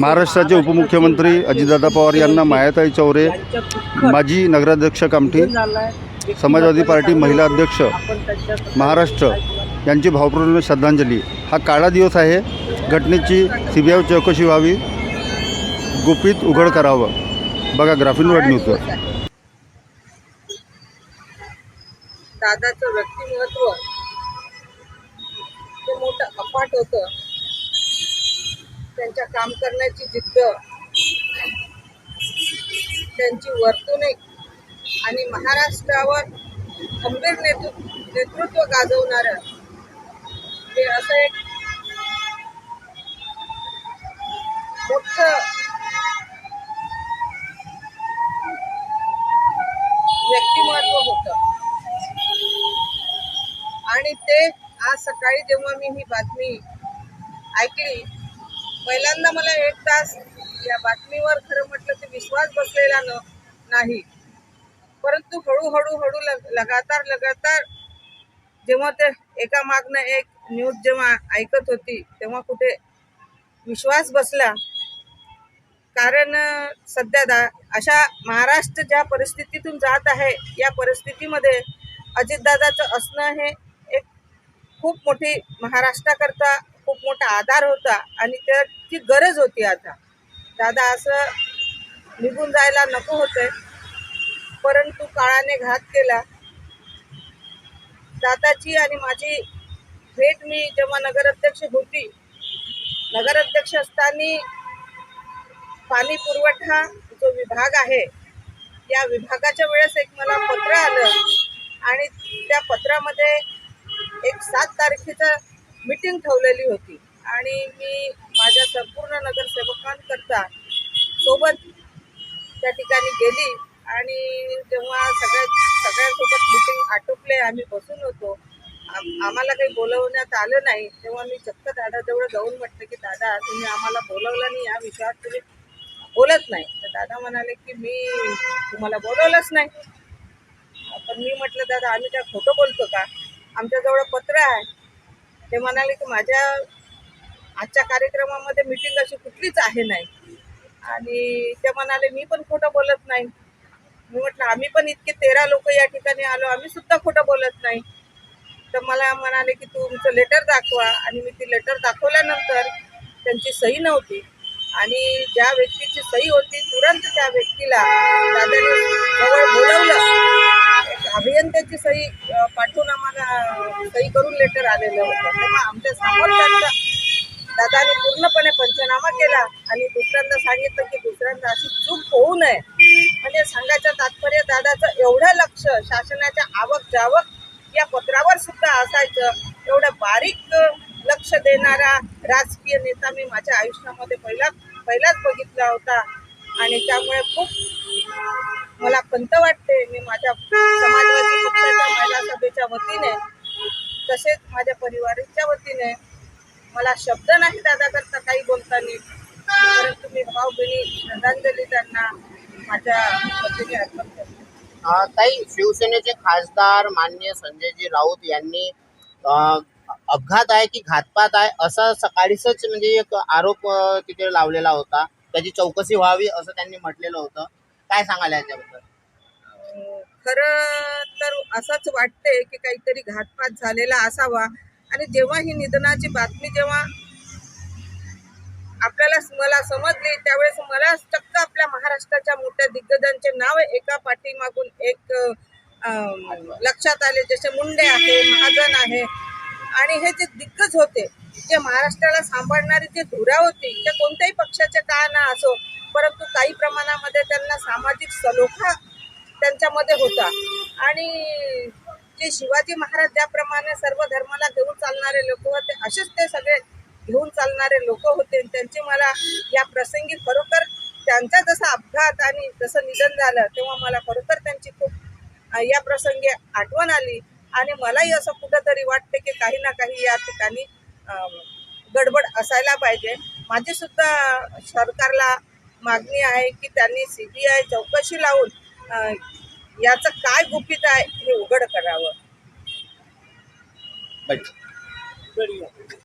महाराष्ट्राचे उपमुख्यमंत्री अजितदादा पवार यांना मायाताई चौरे माजी नगराध्यक्ष कामठी समाजवादी पार्टी महिला अध्यक्ष महाराष्ट्र यांची भावपूर्ण श्रद्धांजली. हा काळा दिवस आहे. घटनेची सी बी आय चौकशी व्हावी. गुपित उघड करावं. बघा ग्राफिनवर्ड न्यूज दादाचं व्यक्तिमत्व ते मोठं अपाट होतं. त्यांच्या काम करण्याची जिद्द त्यांची वर्तणूक आणि महाराष्ट्रावर खंबीर नेतृ नेतृत्व गाजवणारं ते असं एक मोठं व्यक्तिमत्व होतं. आणि ते आज सकाळी जेव्हा मी ही बातमी ऐकली पहिल्यांदा मला एक तास या बातमीवर खरं म्हटलं तर विश्वास बसलेला न नाही. परंतु हळूहळू हळू लग लगातार लगातार जेव्हा ते एका मागनं एक न्यूज जेव्हा ऐकत होती तेव्हा कुठे विश्वास बसला. कारण सध्या दा अशा महाराष्ट्र ज्या परिस्थितीतून जात आहे या परिस्थितीमध्ये अजितदादाचं असणं हे एक खूप मोठी महाराष्ट्राकरता खूप मोठा आधार होता आणि त्याची गरज होती आता. दादा असं निघून जायला नको होते परंतु काळाने घात केला. दादाची आणि माझी भेट मी जेव्हा नगराध्यक्ष होती नगराध्यक्ष असताना पाणी पुरवठा जो विभाग आहे या विभागाच्या वेळेस एक मला पत्र आलं आणि त्या पत्रामध्ये एक सात तारखेचं मीटिंग ठेवलेली होती. आणि मी माझ्या संपूर्ण नगरसेवकांकरता सोबत त्या ठिकाणी गेली. आणि जेव्हा सगळ्या सगळ्यांसोबत मीटिंग आटोपले आम्ही बसून होतो. आम- आम्हाला काही बोलवण्यात आलं नाही. तेव्हा मी चक्क दादाजवळ जाऊन म्हटलं की दादा तुम्ही आम्हाला बोलवलं नाही. या विषयावर तुम्ही बोलत नाही. तर दादा म्हणाले की मी तुम्हाला बोलवलंच नाही. पण मी म्हटलं दादा आम्ही काय खोटं बोलतो का? आमच्याजवळ पत्र आहे. ते म्हणाले की माझ्या आजच्या कार्यक्रमामध्ये मीटिंग अशी कुठलीच आहे नाही. आणि ते म्हणाले मी पण खोटं बोलत नाही. मी म्हटलं आम्ही पण इतके तेरा लोक या ठिकाणी आलो आम्ही सुद्धा खोटं बोलत नाही. तर मला म्हणाले की तुमचं लेटर दाखवा. आणि मी ती लेटर दाखवल्यानंतर त्यांची सही नव्हती. आणि ज्या व्यक्तीची सही होती तुरंत त्या व्यक्तीला दादाने जवळ बोलवलं. अभियंत्याची सही पाठवून आम्हाला सही करून लेटर आलेलं होतं. तेव्हा आमच्यासमोर त्यांचा दादाने पूर्णपणे पंचनामा केला आणि दुसऱ्यांदा सांगितलं की दुसऱ्यांदा अशी चूक होऊ नये. म्हणजे सांगायचं तात्पर्य दादाचं एवढं लक्ष शासनाच्या आवक जावक या पत्रावर सुद्धा असायचं. एवढं बारीक लक्ष देणारा राजकीय नेता मी माझ्या आयुष्यामध्ये पहिला पहिलाच बघितला होता. आणि त्यामुळे खूप मला खंत वाटते. मी माझ्या समाजवादी पक्षाच्या महिला सभेच्या वतीने तसेच माझ्या परिवाराच्या वतीने मला शब्द नाही दादा करता काही बोलताना परंतु मी भावभीनी श्रद्धांजली त्यांना माझ्या वतीने अर्पण करते. ताई शिवसेनेचे खासदार मान्य संजयजी राऊत यांनी अपघात आहे की घातपात आहे असं सकाळीच म्हणजे एक आरोप तिथे लावलेला होता. त्याची चौकशी व्हावी असं त्यांनी म्हटलेलं होतं. काय सांगायला याच्याबद्दल? खर खरं तर असंच वाटते की काहीतरी घातपात झालेला असावा. आणि जेव्हा ही निधनाची बातमी जेव्हा आपल्याला मला समजली त्यावेळेस मला चक्क आपल्या महाराष्ट्राच्या मोठ्या दिग्गजांचे नाव एका पाठीमागून एक लक्षात आले. जसे मुंडे आहे महाजन आहे आणि हे जे दिग्गज होते जे महाराष्ट्राला सांभाळणारी जे धुरा होती त्या कोणत्याही पक्षाचे का ना असो परंतु काही प्रमाणामध्ये त्यांना सामाजिक सलोखा त्यांच्यामध्ये होता. आणि जे शिवाजी महाराज ज्याप्रमाणे सर्व धर्माला घेऊन चालणारे लोक होते असेच ते सगळे घेऊन चालणारे लोक होते. त्यांची मला या प्रसंगी खरोखर त्यांचा जसा अपघात आणि जसं निधन झालं तेव्हा मला खरोखर त्यांची खूप या प्रसंगी आठवण आली. आणि मलाही असं कुठंतरी वाटते की काही ना काही या ठिकाणी गडबड असायला पाहिजे. माझी सुद्धा सरकारला मागणी आहे की त्यांनी सी बी आय चौकशी लावून याचं काय गुपित आहे हे उघड करावं.